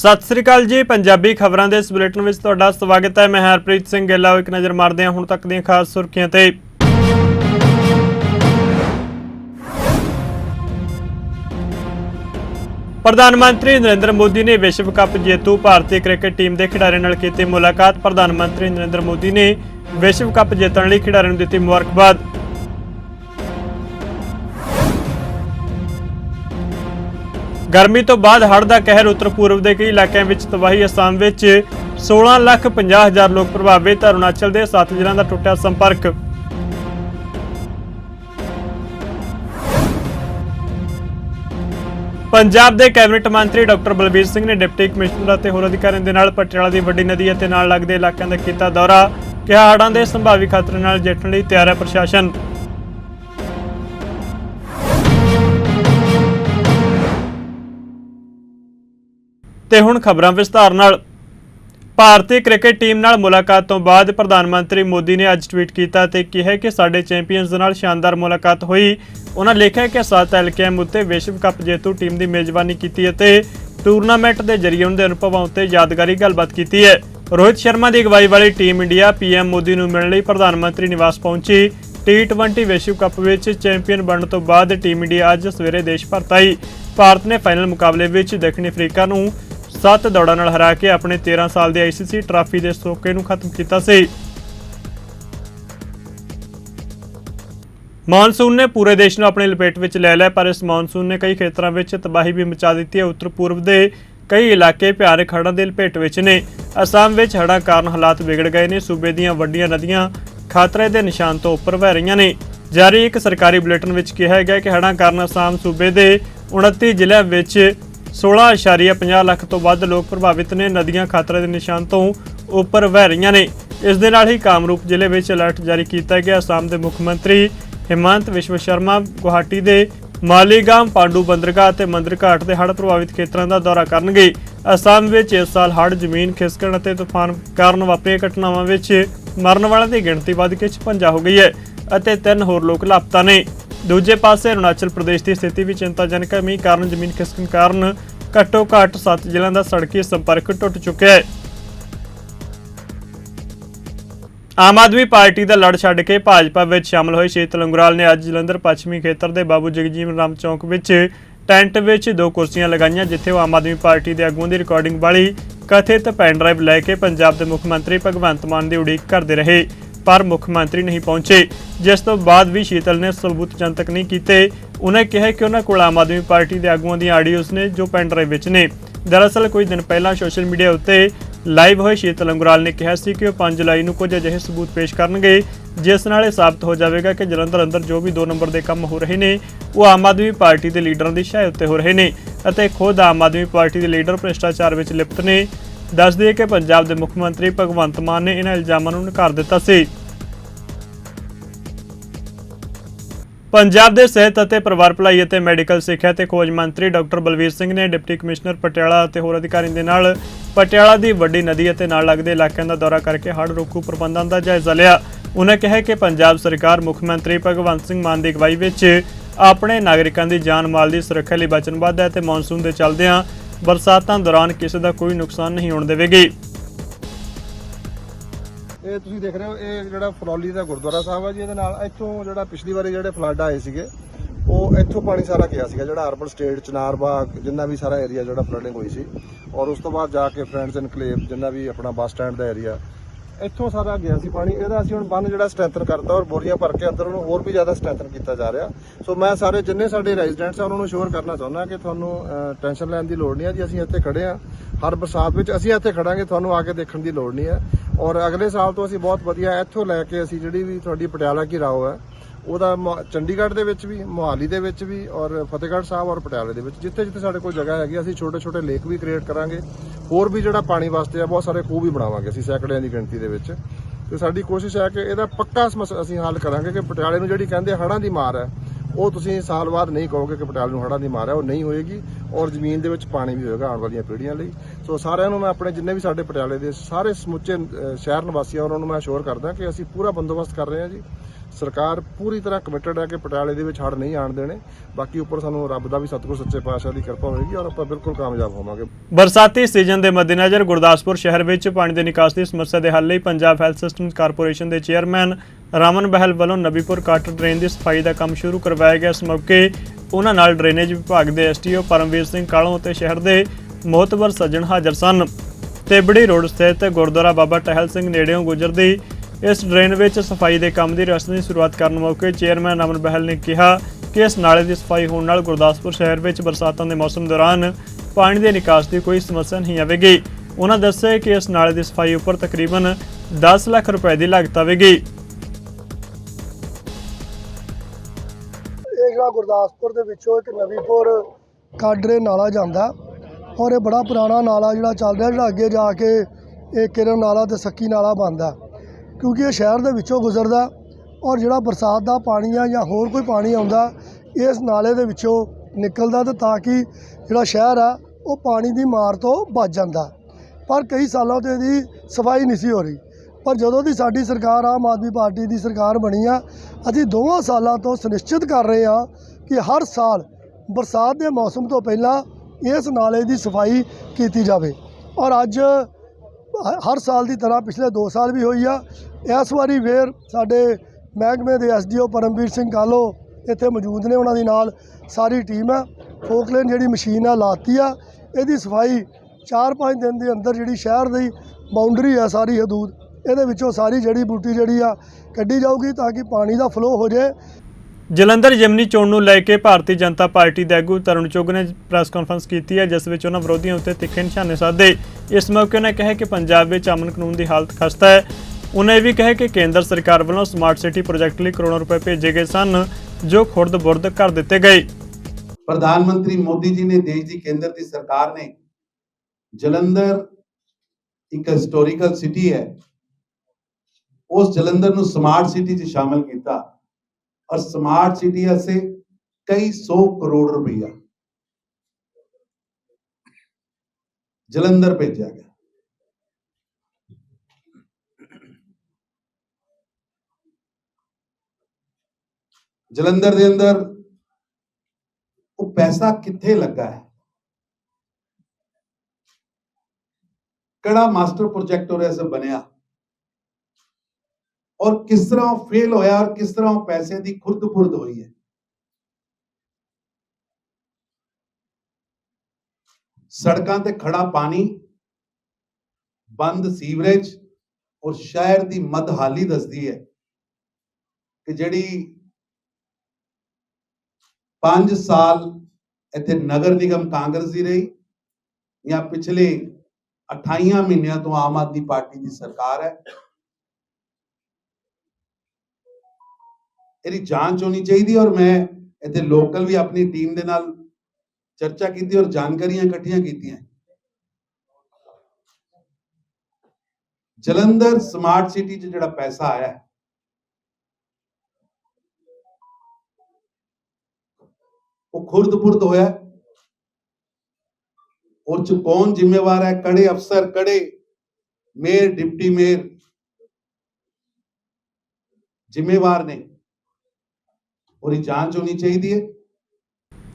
ਸਤਿ ਸ੍ਰੀ ਅਕਾਲ ਜੀ, ਪੰਜਾਬੀ ਖਬਰਾਂ ਦੇ ਇਸ ਬੁਲੇਟਿਨ ਵਿੱਚ ਤੁਹਾਡਾ ਸਵਾਗਤ ਹੈ। ਮੈਂ ਹਰਪ੍ਰੀਤ ਸਿੰਘ ਗਿੱਲਾ ਇੱਕ ਨਜ਼ਰ ਮਾਰਦੇ ਹਾਂ ਹੁਣ ਤੱਕ ਦੀਆਂ ਖਾਸ ਸੁਰਖੀਆਂ ਤੇ। ਪ੍ਰਧਾਨ ਮੰਤਰੀ ਨਰਿੰਦਰ ਮੋਦੀ ਨੇ ਵਿਸ਼ਵ ਕੱਪ ਜੇਤੂ ਭਾਰਤੀ ਕ੍ਰਿਕਟ ਟੀਮ ਦੇ ਖਿਡਾਰੀਆਂ ਨਾਲ ਕੀਤੀ ਮੁਲਾਕਾਤ। ਪ੍ਰਧਾਨ ਮੰਤਰੀ ਨਰਿੰਦਰ ਮੋਦੀ ਨੇ ਵਿਸ਼ਵ ਕੱਪ ਜਿੱਤਣ ਲਈ ਖਿਡਾਰੀਆਂ ਨੂੰ ਦਿੱਤੀ ਮੁਬਾਰਕਬਾਦ। ਗਰਮੀ ਤੋਂ ਬਾਅਦ ਹੜ੍ਹ ਦਾ ਕਹਿਰ ਉੱਤਰ ਪੂਰਬ ਦੇ ਕਈ ਇਲਾਕਿਆਂ ਵਿੱਚ ਤਬਾਹੀ ਅਸਾਮ ਵਿੱਚ 16 ਲੱਖ 50 ਹਜ਼ਾਰ ਲੋਕ ਪ੍ਰਭਾਵਿਤ। ਅਰੁਣਾਚਲ ਦੇ 7 ਜ਼ਿਲ੍ਹਿਆਂ ਦਾ ਟੁੱਟਿਆ ਸੰਪਰਕ। ਪੰਜਾਬ ਦੇ ਕੈਬਨਿਟ ਮੰਤਰੀ ਡਾਕਟਰ ਬਲਬੀਰ ਸਿੰਘ ਨੇ ਡਿਪਟੀ ਕਮਿਸ਼ਨਰ ਅਤੇ ਹੋਰ ਅਧਿਕਾਰੀਆਂ ਦੇ ਨਾਲ ਪਟਿਆਲਾ ਦੀ ਵੱਡੀ ਨਦੀ ਅਤੇ ਨਾਲ ਲੱਗਦੇ ਇਲਾਕਿਆਂ ਦਾ ਕੀਤਾ ਦੌਰਾ। ਕਿਹਾ, ਹੜ੍ਹਾਂ ਦੇ ਸੰਭਾਵੀ ਖਤਰੇ ਨਾਲ ਜੇਠਣ ਲਈ ਤਿਆਰ ਹੈ ਪ੍ਰਸ਼ਾਸਨ। ਤੇ ਹੁਣ ਖਬਰਾਂ ਵਿਸਤਾਰ ਨਾਲ। ਭਾਰਤੀ ਕ੍ਰਿਕਟ ਟੀਮ ਨਾਲ ਮੁਲਾਕਾਤ ਤੋਂ ਬਾਅਦ ਪ੍ਰਧਾਨ ਮੰਤਰੀ ਮੋਦੀ ਨੇ ਅੱਜ ਟਵੀਟ ਕੀਤਾ ਤੇ ਕਿਹਾ ਕਿ ਸਾਡੇ ਚੈਂਪੀਅਨਸ ਨਾਲ ਸ਼ਾਨਦਾਰ ਮੁਲਾਕਾਤ ਹੋਈ। ਉਹਨਾਂ ਲਿਖਿਆ ਕਿ ਸੱਤ ਐਲਕੇਐਮ ਉੱਤੇ ਵਿਸ਼ਵ ਕੱਪ ਜੇਤੂ ਟੀਮ ਦੀ ਮੇਜ਼ਬਾਨੀ ਕੀਤੀ ਅਤੇ ਟੂਰਨਾਮੈਂਟ ਦੇ ਜ਼ਰੀਏ ਉਹਨਾਂ ਦੇ ਅਨੁਭਵਾਂ ਉੱਤੇ ਯਾਦਗਾਰੀ ਗੱਲਬਾਤ ਕੀਤੀ ਹੈ। ਰੋਹਿਤ ਸ਼ਰਮਾ ਦੀ ਅਗਵਾਈ ਵਾਲੀ ਟੀਮ ਇੰਡੀਆ ਪੀਐਮ ਮੋਦੀ ਨੂੰ ਮਿਲਣ ਲਈ ਪ੍ਰਧਾਨ ਮੰਤਰੀ ਨਿਵਾਸ ਪਹੁੰਚੀ। ਟੀ20 ਵਿਸ਼ਵ ਕੱਪ ਵਿੱਚ ਚੈਂਪੀਅਨ ਬਣਨ ਤੋਂ ਬਾਅਦ ਟੀਮ ਇੰਡੀਆ ਅੱਜ ਸਵੇਰੇ ਦੇਸ਼ ਭਰਤ ਆਈ ਭਾਰਤ ਨੇ ਫਾਈਨਲ ਮੁਕਾਬਲੇ ਵਿੱਚ ਦੱਖਣੀ ਅਫਰੀਕਾ ਨੂੰ 7 ਦੌੜਾਂ ਨਾਲ ਹਰਾ ਕੇ ਆਪਣੇ 13 ਸਾਲ ਦੇ ਆਈਸੀਸੀ ਟਰਾਫੀ ਦੇ ਸੋਕੇ ਨੂੰ ਖਤਮ ਕੀਤਾ ਸੀ। ਮਾਨਸੂਨ ਨੇ ਪੂਰੇ ਦੇਸ਼ ਨੂੰ ਆਪਣੀ ਲਪੇਟ ਵਿੱਚ ਲੈ ਲਿਆ, ਪਰ ਇਸ ਮਾਨਸੂਨ ਨੇ ਕਈ ਖੇਤਰਾਂ ਵਿੱਚ ਤਬਾਹੀ ਵੀ ਮਚਾ ਦਿੱਤੀ ਹੈ। ਉੱਤਰ ਪੂਰਬ ਦੇ ਕਈ ਇਲਾਕੇ ਭਿਆਨਕ ਹੜ੍ਹਾਂ ਦੇ ਲਪੇਟ ਵਿੱਚ ਨੇ। ਅਸਾਮ ਵਿੱਚ ਹੜ੍ਹਾਂ ਕਾਰਨ ਹਾਲਾਤ ਵਿਗੜ ਗਏ ਨੇ। ਸੂਬੇ ਦੀਆਂ ਵੱਡੀਆਂ ਨਦੀਆਂ ਖਤਰੇ ਦੇ ਨਿਸ਼ਾਨ ਤੋਂ ਉੱਪਰ ਵਹਿ ਰਹੀਆਂ ਨੇ। ਜਾਰੀ ਇੱਕ ਸਰਕਾਰੀ ਬੁਲੇਟਿਨ ਵਿੱਚ ਕਿਹਾ ਗਿਆ ਕਿ ਹੜ੍ਹਾਂ ਕਾਰਨ ਅਸਾਮ ਸੂਬੇ ਦੇ 29 ਜ਼ਿਲ੍ਹਿਆਂ ਵਿੱਚ 16.50 ਲੱਖ ਤੋਂ ਵੱਧ ਲੋਕ ਪ੍ਰਭਾਵਿਤ ਨੇ ਨਦੀਆਂ ਖਤਰੇ ਦੇ ਨਿਸ਼ਾਨ ਤੋਂ ਉੱਪਰ ਵਹਿ ਰਹੀਆਂ ਨੇ। ਇਸ ਦੇ ਨਾਲ ਹੀ ਕਾਮਰੂਪ ਜ਼ਿਲ੍ਹੇ ਵਿੱਚ ਅਲਰਟ ਜਾਰੀ ਕੀਤਾ ਗਿਆ। ਅਸਾਮ ਦੇ ਮੁੱਖ ਮੰਤਰੀ ਹਿਮੰਤ ਵਿਸ਼ਵ ਸ਼ਰਮਾ, ਗੁਹਾਟੀ ਦੇ ਮਾਲੀਗਾਮ, ਪਾਂਡੂ ਬੰਦਰਗਾਹ ਅਤੇ ਮੰਦਰਘਾਟ ਦੇ ਹੜ੍ਹ ਪ੍ਰਭਾਵਿਤ ਖੇਤਰਾਂ ਦਾ ਦੌਰਾ ਕਰਨਗੇ। ਅਸਾਮ ਵਿੱਚ ਇਸ ਸਾਲ ਹੜ੍ਹ, ਜ਼ਮੀਨ ਖਿਸਕਣ ਅਤੇ ਤੂਫਾਨ ਕਾਰਨ ਵਾਪਰੀਆਂ ਘਟਨਾਵਾਂ ਵਿੱਚ ਮਰਨ ਵਾਲਿਆਂ ਦੀ ਗਿਣਤੀ ਵੱਧ ਕੇ 56 ਹੋ ਗਈ ਹੈ ਅਤੇ ਤਿੰਨ ਹੋਰ ਲੋਕ ਲਾਪਤਾ ਨੇ। ਦੂਜੇ ਪਾਸੇ ਅਰੁਣਾਚਲ ਪ੍ਰਦੇਸ਼ ਦੀ ਸਥਿਤੀ ਵੀ ਚਿੰਤਾਜਨਕ ਹੈ। ਮੀਂਹ ਕਾਰਨ ਜ਼ਮੀਨ ਖਿਸਕਣ ਕਾਰਨ ਘੱਟੋ ਘੱਟ 7 ਜ਼ਿਲ੍ਹਿਆਂ ਦਾ ਸੜਕੀ ਸੰਪਰਕ ਟੁੱਟ ਚੁੱਕਿਆ ਹੈ। ਆਮ ਆਦਮੀ ਪਾਰਟੀ ਦਾ ਲੜ ਛੱਡ ਕੇ ਭਾਜਪਾ ਵਿੱਚ ਸ਼ਾਮਲ ਹੋਏ ਸ਼ੇਤ ਅੰਗਰਾਲ ਨੇ ਅੱਜ ਜਲੰਧਰ ਪੱਛਮੀ ਖੇਤਰ ਦੇ ਬਾਬੂ ਜਗਜੀਵਨ ਰਾਮ ਚੌਂਕ ਵਿੱਚ ਟੈਂਟ ਵਿੱਚ ਦੋ ਕੁਰਸੀਆਂ ਲਗਾਈਆਂ, ਜਿੱਥੇ ਉਹ ਆਮ ਆਦਮੀ ਪਾਰਟੀ ਦੇ ਆਗੂਆਂ ਦੀ ਰਿਕਾਰਡਿੰਗ ਵਾਲੀ ਕਥਿਤ ਪੈਨ ਡਰਾਈਵ ਲੈ ਕੇ ਪੰਜਾਬ ਦੇ ਮੁੱਖ ਮੰਤਰੀ ਭਗਵੰਤ ਮਾਨ ਦੀ ਉਡੀਕ ਕਰਦੇ ਰਹੇ। ਪਰ ਮੁੱਖ ਮੰਤਰੀ ਨਹੀਂ ਪਹੁੰਚੇ। ਜਿਸ ਤੋਂ ਬਾਅਦ ਵੀ ਸ਼ੀਤਲ ਨੇ ਸਬੂਤ ਜਨਤਕ ਨਹੀਂ ਕੀਤੇ। ਉਹਨਾਂ ਕਿਹਾ ਕਿ ਉਹਨਾਂ ਕੋਲ ਆਮ ਆਦਮੀ ਪਾਰਟੀ ਦੇ ਆਗੂਆਂ ਦੀਆਂ ਆਡੀਓਜ਼ ਨੇ ਜੋ ਪੈਨ ਡਰਾਈਵ ਵਿੱਚ ਨੇ। ਦਰਅਸਲ ਕੁਝ ਦਿਨ ਪਹਿਲਾਂ ਸੋਸ਼ਲ ਮੀਡੀਆ ਉੱਤੇ ਲਾਈਵ ਹੋਏ ਸ਼ੀਤਲ ਅੰਗਰਾਲ ਨੇ ਕਿਹਾ ਸੀ ਕਿ ਉਹ 5 ਜੁਲਾਈ ਨੂੰ ਕੁਝ ਅਜਿਹੇ ਸਬੂਤ ਪੇਸ਼ ਕਰਨਗੇ, ਜਿਸ ਨਾਲ ਇਹ ਸਾਬਤ ਹੋ ਜਾਵੇਗਾ ਕਿ ਜਲੰਧਰ ਅੰਦਰ ਜੋ ਵੀ 2 ਨੰਬਰ ਦੇ ਕੰਮ ਹੋ ਰਹੇ ਨੇ, ਉਹ ਆਮ ਆਦਮੀ ਪਾਰਟੀ ਦੇ ਲੀਡਰਾਂ ਦੀ ਸ਼ਾਇਦ ਉੱਤੇ ਹੋ ਰਹੇ ਨੇ ਅਤੇ ਖੁਦ ਆਮ ਆਦਮੀ ਪਾਰਟੀ ਦੇ ਲੀਡਰ ਭ੍ਰਿਸ਼ਟਾਚਾਰ ਵਿੱਚ ਲਿਪਤ ਨੇ। ਦੱਸ ਦਈਏ ਕਿ ਪੰਜਾਬ ਦੇ ਮੁੱਖ ਮੰਤਰੀ ਭਗਵੰਤ ਮਾਨ ਨੇ ਇਹਨਾਂ ਇਲਜ਼ਾਮਾਂ ਨੂੰ ਨਕਾਰ ਦਿੱਤਾ ਸੀ। ਪੰਜਾਬ ਦੇ ਸਿਹਤ ਅਤੇ ਪਰਿਵਾਰ ਭਲਾਈ ਅਤੇ ਮੈਡੀਕਲ ਸਿੱਖਿਆ ਤੇ ਖੋਜ ਮੰਤਰੀ ਡਾਕਟਰ ਬਲਵੀਰ ਸਿੰਘ ਨੇ ਡਿਪਟੀ ਕਮਿਸ਼ਨਰ ਪਟਿਆਲਾ ਅਤੇ ਹੋਰ ਅਧਿਕਾਰੀਆਂ ਦੇ ਨਾਲ ਪਟਿਆਲਾ ਦੀ ਵੱਡੀ ਨਦੀ ਅਤੇ ਨਾਲ ਲੱਗਦੇ ਇਲਾਕਿਆਂ ਦਾ ਦੌਰਾ ਕਰਕੇ ਹੜ੍ਹ ਰੋਕੂ ਪ੍ਰਬੰਧਾਂ ਦਾ ਜਾਇਜ਼ਾ ਲਿਆ। ਉਨ੍ਹਾਂ ਕਿਹਾ ਕਿ ਪੰਜਾਬ ਸਰਕਾਰ ਮੁੱਖ ਮੰਤਰੀ ਭਗਵੰਤ ਸਿੰਘ ਮਾਨ ਦੀ ਅਗਵਾਈ ਵਿੱਚ ਆਪਣੇ ਨਾਗਰਿਕਾਂ ਦੀ ਜਾਨ ਮਾਲ ਦੀ ਸੁਰੱਖਿਆ ਲਈ ਵਚਨਬੱਧ ਹੈ ਤੇ ਮੌਨਸੂਨ ਦੇ ਚੱਲਦਿਆਂ ਬਰਸਾਤਾਂ ਦੌਰਾਨ ਕਿਸੇ ਦਾ ਕੋਈ ਨੁਕਸਾਨ ਨਹੀਂ ਹੋਣ ਦੇਵੇਗੀ। ਇਹ ਤੁਸੀਂ ਦੇਖ ਰਹੇ ਹੋ, ਇਹ ਜਿਹੜਾ ਫਰੌਲੀ ਦਾ ਗੁਰਦੁਆਰਾ ਸਾਹਿਬ ਆ ਜੀ, ਇਹਦੇ ਨਾਲ ਇੱਥੋਂ ਜਿਹੜਾ ਪਿਛਲੀ ਵਾਰੀ ਜਿਹੜੇ ਫਲੱਡ ਆਏ ਸੀਗੇ, ਉਹ ਇੱਥੋਂ ਪਾਣੀ ਸਾਰਾ ਗਿਆ ਸੀਗਾ, ਜਿਹੜਾ ਅਰਬਨ ਸਟੇਟ ਚਨਾਰ ਬਾਗ ਜਿੰਨਾ ਵੀ ਸਾਰਾ ਏਰੀਆ ਜਿਹੜਾ ਫਲੱਡਿੰਗ ਹੋਈ ਸੀ। ਔਰ ਉਸ ਤੋਂ ਬਾਅਦ ਜਾ ਕੇ ਫਰੈਂਡਸ ਇਨਕਲੇਵ ਜਿੰਨਾ ਵੀ ਆਪਣਾ ਬੱਸ ਸਟੈਂਡ ਦਾ ਏਰੀਆ ਇੱਥੋਂ ਸਾਰਾ ਗਿਆ ਸੀ ਪਾਣੀ, ਇਹਦਾ ਅਸੀਂ ਹੁਣ ਬੰਨ ਜਿਹੜਾ ਸਟ੍ਰੈਂਥਨ ਕਰਤਾ ਔਰ ਬੋਰੀਆਂ ਭਰ ਕੇ ਅੰਦਰ ਉਹਨੂੰ ਹੋਰ ਵੀ ਜ਼ਿਆਦਾ ਸਟ੍ਰੈਂਥਨ ਕੀਤਾ ਜਾ ਰਿਹਾ। ਸੋ ਮੈਂ ਸਾਰੇ ਜਿੰਨੇ ਸਾਡੇ ਰੈਜ਼ੀਡੈਂਟਸ ਆ, ਉਹਨਾਂ ਨੂੰ ਸ਼ੋਰ ਕਰਨਾ ਚਾਹੁੰਦਾ ਕਿ ਤੁਹਾਨੂੰ ਟੈਨਸ਼ਨ ਲੈਣ ਦੀ ਲੋੜ ਨਹੀਂ ਹੈ ਜੀ, ਅਸੀਂ ਇੱਥੇ ਖੜੇ ਆ ਹਰ ਬਰਸਾਤ ਵਿੱਚ ਅਸੀਂ ਇੱਥੇ ਖੜਾਂਗੇ, ਤੁਹਾਨੂੰ ਆ ਕੇ ਦੇਖਣ ਦੀ ਲੋੜ ਨਹੀਂ ਹੈ। ਔਰ ਅਗਲੇ ਸਾਲ ਤੋਂ ਅਸੀਂ ਬਹੁਤ ਵਧੀਆ ਇੱਥੋਂ ਲੈ ਕੇ ਅਸੀਂ ਜਿਹੜੀ ਵੀ ਤੁਹਾਡੀ ਪਟਿਆਲਾ ਕੀ ਰਾਓ ਹੈ ਉਹਦਾ ਮੁ- ਚੰਡੀਗੜ੍ਹ ਦੇ ਵਿੱਚ ਵੀ, ਮੋਹਾਲੀ ਦੇ ਵਿੱਚ ਵੀ ਔਰ ਫਤਿਹਗੜ੍ਹ ਸਾਹਿਬ ਔਰ ਪਟਿਆਲੇ ਦੇ ਵਿੱਚ। ਜਿੱਥੇ ਜਿੱਥੇ ਸਾਡੇ ਕੋਲ ਜਗ੍ਹਾ ਹੈਗੀ, ਅਸੀਂ ਛੋਟੇ ਛੋਟੇ ਲੇਕ ਵੀ ਕ੍ਰੀਏਟ ਕਰਾਂਗੇ। ਹੋਰ ਵੀ ਜਿਹੜਾ ਪਾਣੀ ਵਾਸਤੇ ਆ, ਬਹੁਤ ਸਾਰੇ ਖੂਹ ਵੀ ਬਣਾਵਾਂਗੇ ਅਸੀਂ ਸੈਂਕੜਿਆਂ ਦੀ ਗਿਣਤੀ ਦੇ ਵਿੱਚ। ਤੇ ਸਾਡੀ ਕੋਸ਼ਿਸ਼ ਹੈ ਕਿ ਇਹਦਾ ਪੱਕਾ ਸਮੱਸ- ਅਸੀਂ ਹੱਲ ਕਰਾਂਗੇ ਕਿ ਪਟਿਆਲੇ ਨੂੰ ਜਿਹੜੀ ਕਹਿੰਦੇ ਹੜਾਂ ਦੀ ਮਾਰ ਹੈ, ਉਹ ਤੁਸੀਂ ਸਾਲ ਬਾਅਦ ਨਹੀਂ ਕਹੋਗੇ ਕਿ ਪਟਿਆਲੇ ਨੂੰ ਹੜ੍ਹਾਂ ਦੀ ਮਾਰ ਹੈ, ਉਹ ਨਹੀਂ ਹੋਏਗੀ ਔਰ ਜ਼ਮੀਨ ਦੇ ਵਿੱਚ ਪਾਣੀ ਵੀ ਹੋਏਗਾ ਆਉਣ ਵਾਲੀਆਂ ਪੀੜ੍ਹੀਆਂ ਲਈ। ਸੋ ਸਾਰਿਆਂ ਨੂੰ ਮੈਂ ਆਪਣੇ ਜਿੰਨੇ ਵੀ ਸਾਡੇ ਪਟਿਆਲੇ ਦੇ ਸਾਰੇ ਸਮੁੱਚੇ ਸ਼ਹਿਰ ਨਿਵਾਸੀਆਂ ਉਹਨਾਂ ਨੂੰ ਮੈਂ ਅਸ਼ੋਰ ਕਰਦਾ ਕਿ ਅਸੀਂ ਪੂਰਾ ਬੰਦੋਬਸਤ ਕਰ ਰਹੇ ਹਾਂ ਜੀ। ਸਰਕਾਰ ਪੂਰੀ ਤਰ੍ਹਾਂ ਕਮਿਟਡ ਹੈ ਕਿ ਪਟਿਆਲੇ ਦੇ ਵਿੱਚ ਹੜ੍ਹ ਨਹੀਂ ਆਣ ਦੇਣੇ। ਬਾਕੀ ਉੱਪਰ ਸਾਨੂੰ ਰੱਬ ਦਾ ਵੀ ਸਤਿਗੁਰ, ਸੱਚੇ ਪਾਤਸ਼ਾਹ ਦੀ ਕਿਰਪਾ ਹੋਏਗੀ ਔਰ ਆਪਾਂ ਬਿਲਕੁਲ ਕਾਮਯਾਬ ਹੋਵਾਂਗੇ। ਬਰਸਾਤੀ ਸੀਜ਼ਨ ਦੇ ਮੱਦੇਨਜ਼ਰ ਗੁਰਦਾਸਪੁਰ ਸ਼ਹਿਰ ਵਿੱਚ ਪਾਣੀ ਦੇ ਨਿਕਾਸ ਦੀ ਸਮੱਸਿਆ ਦੇ ਹੱਲ ਲਈ ਪੰਜਾਬ ਹੈਲਥ ਸਿਸਟਮ ਕਾਰਪੋਰੇਸ਼ਨ ਦੇ ਚੇਅਰਮੈਨ ਰਾਮਨ ਬਹਿਲ ਵੱਲੋਂ ਨਬੀਪੁਰ ਕਾਟਰ ਡਰੇਨ ਦੀ ਸਫ਼ਾਈ ਦਾ ਕੰਮ ਸ਼ੁਰੂ ਕਰਵਾਇਆ ਗਿਆ। ਇਸ ਮੌਕੇ ਉਹਨਾਂ ਨਾਲ ਡਰੇਨੇਜ ਵਿਭਾਗ ਦੇ ਐਸਟੀਓ ਪਰਮਵੀਰ ਸਿੰਘ ਕਾਲੋਂ ਅਤੇ ਸ਼ਹਿਰ ਦੇ ਮੋਹਤਬਰ ਸੱਜਣ ਹਾਜ਼ਰ ਸਨ। ਤੇਬੜੀ ਰੋਡ ਸਥਿਤ ਗੁਰਦੁਆਰਾ ਬਾਬਾ ਟਹਿਲ ਸਿੰਘ ਨੇੜਿਓਂ ਗੁਜ਼ਰਦੀ ਇਸ ਡਰੇਨ ਵਿੱਚ ਸਫ਼ਾਈ ਦੇ ਕੰਮ ਦੀ ਰਸਮੀ ਸ਼ੁਰੂਆਤ ਕਰਨ ਮੌਕੇ ਚੇਅਰਮੈਨ ਅਮਨ ਬਹਿਲ ਨੇ ਕਿਹਾ ਕਿ ਇਸ ਨਾਲੇ ਦੀ ਸਫ਼ਾਈ ਹੋਣ ਨਾਲ ਗੁਰਦਾਸਪੁਰ ਸ਼ਹਿਰ ਵਿੱਚ ਬਰਸਾਤਾਂ ਦੇ ਮੌਸਮ ਦੌਰਾਨ ਪਾਣੀ ਦੇ ਨਿਕਾਸ ਦੀ ਕੋਈ ਸਮੱਸਿਆ ਨਹੀਂ ਆਵੇਗੀ। ਉਹਨਾਂ ਦੱਸਿਆ ਕਿ ਇਸ ਨਾਲੇ ਦੀ ਸਫ਼ਾਈ ਉੱਪਰ ਤਕਰੀਬਨ 10 ਲੱਖ ਰੁਪਏ ਦੀ ਲਾਗਤ ਆਵੇਗੀ। ਇਹ ਜਿਹੜਾ ਗੁਰਦਾਸਪੁਰ ਦੇ ਵਿੱਚੋਂ ਇੱਕ ਨਵੀਂਪੁਰ ਕਾਡਰੇ ਨਾਲਾ ਜਾਂਦਾ ਔਰ ਇਹ ਬੜਾ ਪੁਰਾਣਾ ਨਾਲਾ ਜਿਹੜਾ ਚੱਲ ਰਿਹਾ ਜਿਹੜਾ ਅੱਗੇ ਜਾ ਕੇ ਇਹ ਕਿਰਨ ਨਾਲਾ ਤੇ ਸੱਕੀ ਨਾਲਾ ਬਣਦਾ। ਕਿਉਂਕਿ ਇਹ ਸ਼ਹਿਰ ਦੇ ਵਿੱਚੋਂ ਗੁਜ਼ਰਦਾ ਔਰ ਜਿਹੜਾ ਬਰਸਾਤ ਦਾ ਪਾਣੀ ਆ ਜਾਂ ਹੋਰ ਕੋਈ ਪਾਣੀ ਆਉਂਦਾ, ਇਸ ਨਾਲੇ ਦੇ ਵਿੱਚੋਂ ਨਿਕਲਦਾ ਤੇ ਤਾਂ ਕਿ ਜਿਹੜਾ ਸ਼ਹਿਰ ਆ, ਉਹ ਪਾਣੀ ਦੀ ਮਾਰ ਤੋਂ ਬਚ ਜਾਂਦਾ। ਪਰ ਕਈ ਸਾਲਾਂ ਤੋਂ ਇਹਦੀ ਸਫ਼ਾਈ ਨਹੀਂ ਸੀ ਹੋ ਰਹੀ। ਪਰ ਜਦੋਂ ਦੀ ਸਾਡੀ ਸਰਕਾਰ, ਆਮ ਆਦਮੀ ਪਾਰਟੀ ਦੀ ਸਰਕਾਰ ਬਣੀ ਆ, ਅਸੀਂ ਦੋਵਾਂ ਸਾਲਾਂ ਤੋਂ ਸੁਨਿਸ਼ਚਿਤ ਕਰ ਰਹੇ ਆ ਕਿ ਹਰ ਸਾਲ ਬਰਸਾਤ ਦੇ ਮੌਸਮ ਤੋਂ ਪਹਿਲਾਂ ਇਸ ਨਾਲੇ ਦੀ ਸਫ਼ਾਈ ਕੀਤੀ ਜਾਵੇ। ਔਰ ਅੱਜ ਹਰ ਸਾਲ ਦੀ ਤਰ੍ਹਾਂ ਪਿਛਲੇ 2 ਸਾਲ ਵੀ ਹੋਈ ਆ ਇਸ ਵਾਰੀ ਫੇਰ ਸਾਡੇ ਮਹਿਕਮੇ ਦੇ ਐਸਡੀਓ ਪਰਮਵੀਰ ਸਿੰਘ ਕਾਲੋ ਇੱਥੇ ਮੌਜੂਦ ਨੇ, ਉਹਨਾਂ ਦੀ ਨਾਲ ਸਾਰੀ ਟੀਮ ਹੈ। ਫੋਕਲੇਨ ਜਿਹੜੀ ਮਸ਼ੀਨ ਆ ਲਾਤੀ ਆ। ਇਹਦੀ ਸਫ਼ਾਈ 4-5 ਦਿਨ ਦੇ ਅੰਦਰ ਜਿਹੜੀ ਸ਼ਹਿਰ ਦੀ ਬਾਉਂਡਰੀ ਆ ਸਾਰੀ ਹਦੂਦ, ਇਹਦੇ ਵਿੱਚੋਂ ਸਾਰੀ ਜੜੀ ਬੂਟੀ ਜਿਹੜੀ ਆ ਕੱਢੀ ਜਾਊਗੀ ਤਾਂ ਕਿ ਪਾਣੀ ਦਾ ਫਲੋ ਹੋ ਜਾਏ। ਜਲੰਧਰ ਜਿਮਨੀ ਚੋਣ ਨੂੰ ਲੈ ਕੇ ਭਾਰਤੀ ਜਨਤਾ ਪਾਰਟੀ ਦੇ ਆਗੂ ਤਰੁਣ ਚੁੱਗ ਨੇ ਪ੍ਰੈਸ ਕਾਨਫਰੰਸ ਕੀਤੀ ਹੈ, ਜਿਸ ਵਿੱਚ ਉਹਨਾਂ ਵਿਰੋਧੀਆਂ ਉੱਤੇ ਤਿੱਖੇ ਨਿਸ਼ਾਨੇ ਸਾਧੇ। ਇਸ ਮੌਕੇ ਉਹਨਾਂ ਕਿਹਾ ਕਿ ਪੰਜਾਬ ਵਿੱਚ ਅਮਨ ਕਾਨੂੰਨ ਦੀ ਹਾਲਤ ਖਸਤਾ ਹੈ। ਉਹਨਾਂ ਇਹ ਵੀ ਕਿਹਾ ਕਿ ਕੇਂਦਰ ਸਰਕਾਰ ਵੱਲੋਂ ਸਮਾਰਟ ਸਿਟੀ ਪ੍ਰੋਜੈਕਟ ਲਈ ਕਰੋੜਾਂ ਰੁਪਏ ਭੇਜੇ ਗਏ ਸਨ, ਜੋ ਖੁਰਦ-ਬੁਰਦ ਕਰ ਦਿੱਤੇ ਗਏ। ਪ੍ਰਧਾਨ ਮੰਤਰੀ ਮੋਦੀ ਜੀ ਨੇ ਦੇਸ਼ ਦੀ ਕੇਂਦਰ ਦੀ ਸਰਕਾਰ ਨੇ ਜਲੰਧਰ ਇੱਕ ਹਿਸਟੋਰੀਕਲ ਸਿਟੀ ਹੈ। ਉਸ ਜਲੰਧਰ ਨੂੰ ਸਮਾਰਟ ਸਿਟੀ 'ਚ ਸ਼ਾਮਲ ਕੀਤਾ ਔਰ ਸਮਾਰਟ ਸਿਟੀ ਅਸੇ ਕਈ 100 ਕਰੋੜ ਰੁਪਈਆ ਜਲੰਧਰ ਭੇਜਿਆ ਗਿਆ। ਜਲੰਧਰ ਦੇ ਅੰਦਰ ਉਹ ਪੈਸਾ ਕਿੱਥੇ ਲੱਗਾ ਹੈ? ਕਿਹੜਾ ਮਾਸਟਰ ਪ੍ਰੋਜੈਕਟ ਉਹ ਐਸਾ ਬਣਿਆ? ਔਰ ਕਿਸ ਤਰ੍ਹਾਂ ਫੇਲ ਹੋਇਆ ਔਰ ਕਿਸ ਤਰ੍ਹਾਂ ਪੈਸੇ ਦੀ ਖੁਰਦ-ਫੁਰਦ ਹੋਈ ਹੈ? ਸੜਕਾਂ ਤੇ ਖੜਾ ਪਾਣੀ, ਬੰਦ ਸੀਵਰੇਜ ਔਰ ਸ਼ਹਿਰ ਦੀ ਮਦਹਾਲੀ ਦੱਸਦੀ ਹੈ ਕਿ ਜਿਹੜੀ 5 ਸਾਲ ਇੱਥੇ ਨਗਰ ਨਿਗਮ ਕਾਂਗਰਸ ਦੀ ਰਹੀ ਜਾਂ ਪਿਛਲੇ 28 ਮਹੀਨਿਆਂ ਤੋਂ ਆਮ ਆਦਮੀ ਪਾਰਟੀ ਦੀ ਸਰਕਾਰ ਹੈ। ਇਹਦੀ ਜਾਂਚ ਹੋਣੀ ਚਾਹੀਦੀ ਔਰ ਮੈਂ ਇੱਥੇ ਲੋਕਲ ਵੀ ਆਪਣੀ ਟੀਮ ਦੇ ਨਾਲ ਚਰਚਾ ਕੀਤੀ ਔਰ ਜਾਣਕਾਰੀਆਂ ਇਕੱਠੀਆਂ ਕੀਤੀਆਂ। ਜਲੰਧਰ ਸਮਾਰਟ ਸਿਟੀ 'ਚ ਜਿਹੜਾ ਪੈਸਾ ਆਇਆ ਹੈ ਉਹ ਖੁਰਦ-ਪੁਰਦ ਹੋਇਆ ਹੈ। ਉਹ ਚ ਕੌਣ ਜ਼ਿੰਮੇਵਾਰ ਹੈ ਕੜੇ ਅਫਸਰ ਕੜੇ ਮੇਅਰ ਡਿਪਟੀ ਮੇਅਰ ਜ਼ਿੰਮੇਵਾਰ ਨੇ ਉਹਦੀ ਜਾਂਚ ਹੋਣੀ ਚਾਹੀਦੀ ਹੈ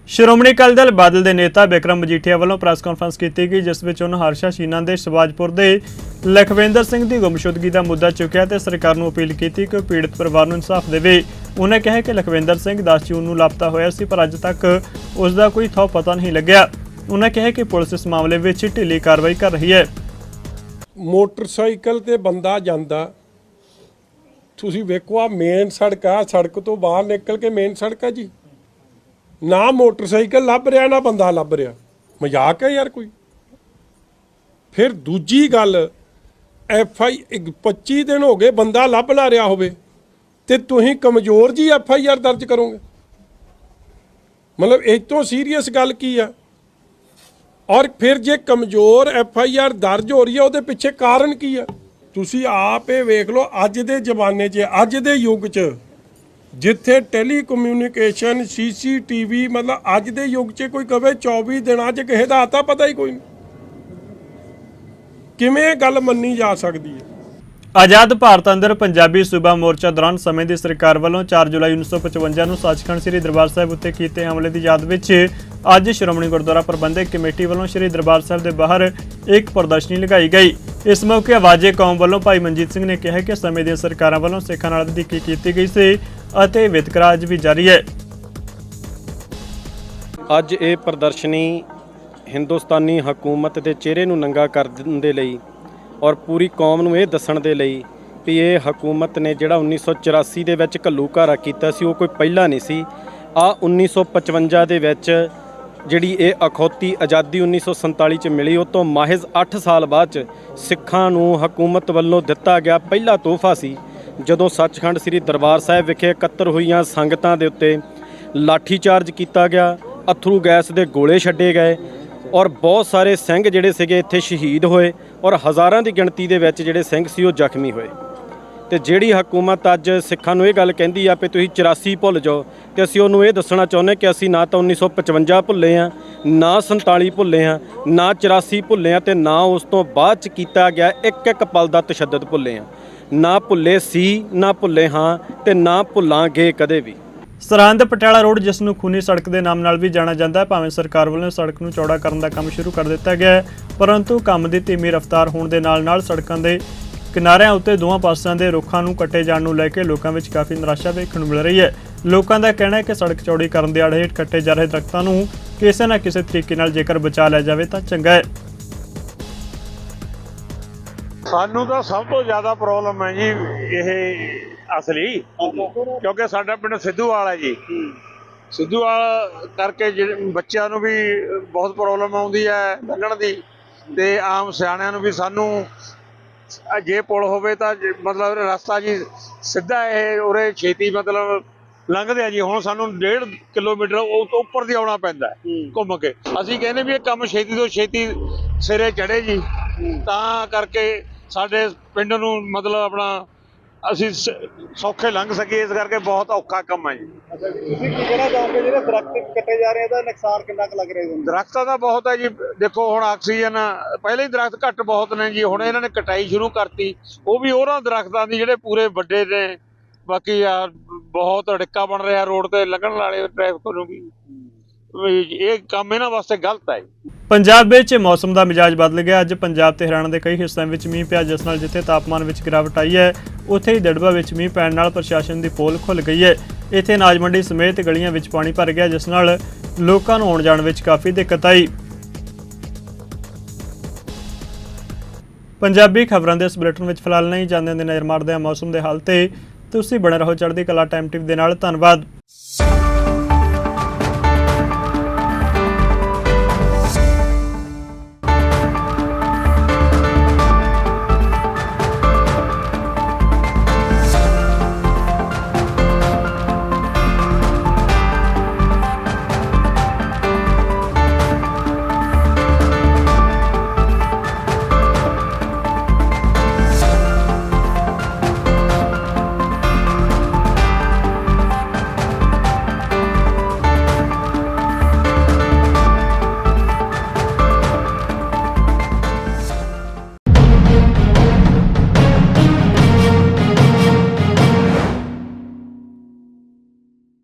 ਸ਼੍ਰੋਮਣੀ ਅਕਾਲੀ ਦਲ ਬਾਦਲ ਦੇ ਨੇਤਾ ਬਿਕਰਮ ਮਜੀਠੀਆ ਵੱਲੋਂ ਪ੍ਰੈਸ ਕਾਨਫਰੰਸ ਕੀਤੀ ਗਈ, ਜਿਸ ਵਿੱਚ ਉਹਨਾਂ ਹਰਸ਼ਾ ਸ਼ੀਨਾ ਦੇ ਸ਼ਿਵਾਜਪੁਰ ਦੇ ਲਖਵਿੰਦਰ ਸਿੰਘ ਦੀ ਗੁੰਮਸ਼ੁਦਗੀ ਦਾ ਮੁੱਦਾ ਚੁੱਕਿਆ ਤੇ ਸਰਕਾਰ ਨੂੰ ਅਪੀਲ ਕੀਤੀ ਕਿ ਪੀੜਤ ਪਰਿਵਾਰ ਨੂੰ ਇਨਸਾਫ ਦੇਵੇ। ਉਹਨਾਂ ਕਿਹਾ ਕਿ ਲਖਵਿੰਦਰ ਸਿੰਘ 10 ਜੂਨ ਨੂੰ ਲਾਪਤਾ ਹੋਇਆ ਸੀ, ਪਰ ਅੱਜ ਤੱਕ ਉਸ ਦਾ ਕੋਈ ਥੋ ਪਤਾ ਨਹੀਂ ਲੱਗਿਆ। ਉਹਨਾਂ ਕਿਹਾ ਕਿ ਪੁਲਿਸ ਇਸ ਮਾਮਲੇ ਵਿੱਚ ਢਿੱਲੀ ਕਾਰਵਾਈ ਕਰ ਰਹੀ ਹੈ। ਮੋਟਰਸਾਈਕਲ ਤੇ ਬੰਦਾ ਜਾਂਦਾ। ਤੁਸੀਂ ਵੇਖੋ ਆ ਮੇਨ ਸੜਕ ਆ, ਸੜਕ ਤੋਂ ਬਾਹਰ ਨਿਕਲ ਕੇ ਮੇਨ ਸੜਕ ਆ ਜੀ। ਨਾ ਮੋਟਰਸਾਈਕਲ ਲੱਭ ਰਿਹਾ, ਨਾ ਬੰਦਾ ਲੱਭ ਰਿਹਾ। ਮਜ਼ਾਕ ਹੈ ਯਾਰ ਕੋਈ। ਫਿਰ ਦੂਜੀ ਗੱਲ ਐਫ ਆਈ 25 ਦਿਨ ਹੋ ਗਏ ਬੰਦਾ ਲੱਭ ਲਾ ਰਿਹਾ ਹੋਵੇ ਤੇ ਤੁਸੀਂ ਕਮਜ਼ੋਰ ਜੀ ਐਫ ਆਈ ਆਰ ਦਰਜ ਕਰੋਗੇ। ਮਤਲਬ ਇਹ ਤੋਂ ਸੀਰੀਅਸ ਗੱਲ ਕੀ ਆ? ਔਰ ਫਿਰ ਜੇ ਕਮਜ਼ੋਰ ਐਫ ਆਈ ਆਰ ਦਰਜ ਹੋ ਰਹੀ ਹੈ, ਉਹਦੇ ਪਿੱਛੇ ਕਾਰਨ ਕੀ ਆ? ਤੁਸੀਂ ਆਪ ਇਹ ਵੇਖ ਲਓ, ਅੱਜ ਦੇ ਜ਼ਮਾਨੇ 'ਚ, ਅੱਜ ਦੇ ਯੁੱਗ 'ਚ ਜਿੱਥੇ ਟੈਲੀਕਮਿਊਨੀਕੇਸ਼ਨ, ਸੀਸੀਟੀਵੀ, ਮਤਲਬ ਅੱਜ ਦੇ ਯੁੱਗ 'ਚ ਕੋਈ ਕਵੇ 24 ਦਿਨਾਂ 'ਚ ਕਿਸੇ ਦਾ ਆਤਾ ਪਤਾ ਹੀ ਕੋਈ ਨਹੀਂ। ਕਿਵੇਂ ਇਹ ਗੱਲ ਮੰਨੀ ਜਾ ਸਕਦੀ ਹੈ? ਆਜ਼ਾਦ ਭਾਰਤ ਅੰਦਰ ਪੰਜਾਬੀ ਸੂਬਾ ਮੋਰਚਾ ਦੌਰਾਨ ਸਮੇਂ ਦੀ ਸਰਕਾਰ ਵੱਲੋਂ 4 ਜੁਲਾਈ 1955 ਨੂੰ ਸੱਚਖੰਡ ਸ੍ਰੀ ਦਰਬਾਰ ਸਾਹਿਬ ਉੱਤੇ ਕੀਤੇ ਹਮਲੇ ਦੀ ਯਾਦ ਵਿੱਚ ਅੱਜ ਸ਼੍ਰੋਮਣੀ ਗੁਰਦੁਆਰਾ ਪ੍ਰਬੰਧਕ ਕਮੇਟੀ ਵੱਲੋਂ ਸ੍ਰੀ ਦਰਬਾਰ ਸਾਹਿਬ ਦੇ ਬਾਹਰ ਇੱਕ ਪ੍ਰਦਰਸ਼ਨੀ ਲਗਾਈ ਗਈ। ਇਸ ਮੌਕੇ ਆਵਾਜ਼ੇ ਕੌਮ ਵੱਲੋਂ ਭਾਈ ਮਨਜੀਤ ਸਿੰਘ ਨੇ ਕਿਹਾ ਕਿ ਸਮੇਂ ਦੀਆਂ ਸਰਕਾਰਾਂ ਵੱਲੋਂ ਸਿੱਖਾਂ ਨਾਲ ਵਧੀਕੀ ਕੀਤੀ ਗਈ ਸੀ। ਅਤੇ ਵਿਤਕਰਾ ਅੱਜ ਵੀ ਜਾਰੀ ਹੈ। ਅੱਜ ਇਹ ਪ੍ਰਦਰਸ਼ਨੀ ਹਿੰਦੁਸਤਾਨੀ ਹਕੂਮਤ ਦੇ ਚਿਹਰੇ ਨੂੰ ਨੰਗਾ ਕਰਨ ਦੇ ਲਈ ਔਰ ਪੂਰੀ ਕੌਮ ਨੂੰ ਇਹ ਦੱਸਣ ਦੇ ਲਈ ਵੀ ਇਹ ਹਕੂਮਤ ਨੇ ਜਿਹੜਾ 1984 ਦੇ ਵਿੱਚ ਘੱਲੂਘਾਰਾ ਕੀਤਾ ਸੀ, ਉਹ ਕੋਈ ਪਹਿਲਾ ਨਹੀਂ ਸੀ। ਆ 1955 ਦੇ ਵਿੱਚ ਜਿਹੜੀ ਇਹ ਅਖੌਤੀ ਆਜ਼ਾਦੀ 1947 ਚ ਮਿਲੀ, ਉਹ ਤੋਂ ਮਾਹਿਜ਼ 8 ਸਾਲ ਬਾਅਦ ਚ ਸਿੱਖਾਂ ਨੂੰ ਹਕੂਮਤ ਵੱਲੋਂ ਦਿੱਤਾ ਗਿਆ ਪਹਿਲਾ ਤੋਹਫਾ ਸੀ। ਜਦੋਂ ਸੱਚਖੰਡ ਸ੍ਰੀ ਦਰਬਾਰ ਸਾਹਿਬ ਵਿਖੇ ਇਕੱਤਰ ਹੋਈਆਂ ਸੰਗਤਾਂ ਦੇ ਉੱਤੇ ਲਾਠੀ ਚਾਰਜ ਕੀਤਾ ਗਿਆ, ਅਥਰੂ ਗੈਸ ਦੇ ਗੋਲੇ ਛੱਡੇ ਗਏ ਔਰ ਬਹੁਤ ਸਾਰੇ ਸਿੰਘ ਜਿਹੜੇ ਸੀਗੇ ਇੱਥੇ ਸ਼ਹੀਦ ਹੋਏ ਔਰ ਹਜ਼ਾਰਾਂ ਦੀ ਗਿਣਤੀ ਦੇ ਵਿੱਚ ਜਿਹੜੇ ਸਿੰਘ ਸੀ ਉਹ ਜ਼ਖਮੀ ਹੋਏ। ਤੇ ਜਿਹੜੀ ਹਕੂਮਤ ਅੱਜ ਸਿੱਖਾਂ ਨੂੰ ਇਹ ਗੱਲ ਕਹਿੰਦੀ ਆ ਕਿ ਤੁਸੀਂ 84 ਭੁੱਲ ਜਾਓ, ਤੇ ਅਸੀਂ ਉਹਨੂੰ ਇਹ ਦੱਸਣਾ ਚਾਹੁੰਦੇ ਕਿ ਅਸੀਂ ਨਾ ਤਾਂ 1955 ਭੁੱਲੇ ਆ ਨਾ 47 ਭੁੱਲੇ ਆ ਨਾ 84 ਭੁੱਲੇ ਆ ਤੇ ਨਾ ਉਸ ਤੋਂ ਬਾਅਦ ਚ ਕੀਤਾ ਗਿਆ ਇੱਕ ਇੱਕ ਪਲ ਦਾ ਤਸ਼ੱਦਦ ਭੁੱਲੇ ਆ ਨਾ ਭੁੱਲੇ ਸੀ, ਨਾ ਭੁੱਲੇ ਹਾਂ ਤੇ ਨਾ ਭੁੱਲਾਂਗੇ ਕਦੇ ਵੀ। ਸਰਹੰਦ ਪਟਿਆਲਾ ਰੋਡ, ਜਿਸ ਨੂੰ ਖੂਨੀ ਸੜਕ ਦੇ ਨਾਮ ਨਾਲ ਵੀ ਜਾਣਿਆ ਜਾਂਦਾ ਹੈ, ਭਾਵੇਂ ਸਰਕਾਰ ਵੱਲੋਂ ਸੜਕ ਨੂੰ ਚੌੜਾ ਕਰਨ ਦਾ ਕੰਮ ਸ਼ੁਰੂ ਕਰ ਦਿੱਤਾ ਗਿਆ ਹੈ, ਪਰੰਤੂ ਕੰਮ ਦੀ ਧੀਮੀ ਰਫ਼ਤਾਰ ਹੋਣ ਦੇ ਨਾਲ-ਨਾਲ ਸੜਕਾਂ ਦੇ ਕਿਨਾਰਿਆਂ ਉੱਤੇ ਦੋਵਾਂ ਪਾਸਿਆਂ ਦੇ ਰੁੱਖਾਂ ਨੂੰ ਕੱਟੇ ਜਾਣ ਨੂੰ ਲੈ ਕੇ ਲੋਕਾਂ ਵਿੱਚ ਕਾਫੀ ਨਿਰਾਸ਼ਾ ਵੇਖਣ ਨੂੰ ਮਿਲ ਰਹੀ ਹੈ। ਲੋਕਾਂ ਦਾ ਕਹਿਣਾ ਹੈ ਕਿ ਸੜਕ ਚੌੜੀ ਕਰਨ ਦੇ ਆੜੇ ਹੇਠ ਕੱਟੇ ਜਾ ਰਹੇ ਦਰਖਤਾਂ ਨੂੰ ਕਿਸੇ ਨਾ ਕਿਸੇ ਤਰੀਕੇ ਨਾਲ ਜੇਕਰ ਬਚਾ ਲਿਆ ਜਾਵੇ ਤਾਂ ਚੰਗਾ ਹੈ। ਸਾਨੂੰ ਤਾਂ ਸਭ ਤੋਂ ਜ਼ਿਆਦਾ ਪ੍ਰੋਬਲਮ ਹੈ ਜੀ ਇਹ ਅਸਲੀ, ਕਿਉਂਕਿ ਸਾਡਾ ਪਿੰਡ ਸਿੱਧੂਵਾਲ ਹੈ ਜੀ। ਸਿੱਧੂਵਾਲ ਕਰਕੇ ਬੱਚਿਆਂ ਨੂੰ ਵੀ ਬਹੁਤ ਪ੍ਰੋਬਲਮ ਆਉਂਦੀ ਹੈ ਲੰਘਣ ਦੀ ਤੇ ਆਮ ਸਿਆਣਿਆਂ ਨੂੰ ਵੀ ਸਾਨੂੰ ਅ ਜੇ ਪੁਲ ਹੋਵੇ ਤਾਂ ਜੇ- ਮਤਲਬ ਰਸਤਾ ਜੀ ਸਿੱਧਾ ਇਹ ਉਰੇ ਛੇਤੀ ਮਤਲਬ ਲੰਘਦੇ ਆ ਜੀ। ਹੁਣ ਸਾਨੂੰ 1.5 ਕਿਲੋਮੀਟਰ ਉਹ ਤੋਂ ਉੱਪਰ ਦੀ ਆਉਣਾ ਪੈਂਦਾ ਹੈ ਘੁੰਮ ਕੇ। ਅਸੀਂ ਕਹਿੰਦੇ ਵੀ ਇਹ ਕੰਮ ਛੇਤੀ ਤੋਂ ਛੇਤੀ ਸਿਰੇ ਚੜੇ ਜੀ। ਤਾਂ ਕਰਕੇ ਸਾਡੇ ਪਿੰਡ ਨੂੰ ਮਤਲਬ ਆਪਣਾ ਅਸੀਂ ਸੌਖੇ ਲੰਘ ਸਕੀਏ ਇਸ ਕਰਕੇ ਬਹੁਤ ਔਖਾ ਕੰਮ ਹੈ ਜੀ। ਤੁਸੀਂ ਕੀ ਕਹਿਣਾ ਚਾਹੋਗੇ ਜਿਹੜੇ ਦਰਖਤ ਕੱਟੇ ਜਾ ਰਹੇ ਇਹਦਾ ਨੁਕਸਾਨ ਕਿੰਨਾ ਕੁ ਲੱਗ ਰਿਹਾ ਤੁਹਾਨੂੰ? ਦਰਖਤਾਂ ਦਾ ਬਹੁਤ ਹੈ ਜੀ ਦੇਖੋ ਹੁਣ ਆਕਸੀਜਨ ਪਹਿਲੇ ਹੀ ਦਰਖਤ ਘੱਟ ਬਹੁਤ ਨੇ ਜੀ ਹੁਣ ਇਹਨਾਂ ਨੇ ਕਟਾਈ ਸ਼ੁਰੂ ਕਰਤੀ। ਉਹ ਵੀ ਉਹਨਾਂ ਦਰਖਤਾਂ ਦੀ ਜਿਹੜੇ ਪੂਰੇ ਵੱਡੇ ਨੇ ਬਾਕੀ ਆ ਬਹੁਤ ਅੜਿੱਕਾ ਬਣ ਰਿਹਾ ਰੋਡ ਤੇ ਲੰਘਣ ਵਾਲੇ ਟ੍ਰੈਫਿਕ ਨੂੰ ਵੀ। ਵੀ ਇਹ ਕੰਮ ਇਹਨਾਂ ਵਾਸਤੇ ਗਲਤ ਹੈ ਪੰਜਾਬ ਵਿੱਚ ਮੌਸਮ ਦਾ ਮਿਜਾਜ ਬਦਲ ਗਿਆ। ਅੱਜ ਪੰਜਾਬ ਤੇ ਹਰਿਆਣਾ ਦੇ ਕਈ ਹਿੱਸਿਆਂ ਵਿੱਚ ਮੀਂਹ ਪਿਆ ਜਿਸ ਨਾਲ ਜਿੱਥੇ ਤਾਪਮਾਨ ਵਿੱਚ ਗਿਰਾਵਟ ਆਈ ਹੈ ਉੱਥੇ ਹੀ ਦੜਬਾ ਵਿੱਚ ਮੀਂਹ ਪੈਣ ਨਾਲ ਪ੍ਰਸ਼ਾਸਨ ਦੀ ਪੋਲ ਖੁੱਲ ਗਈ ਹੈ। ਇੱਥੇ ਅਨਾਜ ਮੰਡੀ ਸਮੇਤ ਗਲੀਆਂ ਵਿੱਚ ਪਾਣੀ ਭਰ ਗਿਆ, ਜਿਸ ਨਾਲ ਲੋਕਾਂ ਨੂੰ ਆਉਣ ਜਾਣ ਵਿੱਚ ਕਾਫੀ ਦਿੱਕਤ ਆਈ। ਪੰਜਾਬੀ ਖਬਰਾਂ ਦੇ ਇਸ ਬੁਲੇਟਿਨ ਵਿੱਚ ਫਿਲਹਾਲ ਨਹੀਂ, ਜਾਂਦੇ ਦੇ ਨਜ਼ਰ ਮਾਰਦੇ ਹਾਂ ਮੌਸਮ ਦੇ ਹਾਲ ਤੇ। ਤੁਸੀਂ ਬਣੇ ਰਹੋ ਚੜ੍ਹਦੀ ਕਲਾ ਟਾਈਮ ਟਿਪ ਦੇ ਨਾਲ। ਧੰਨਵਾਦ।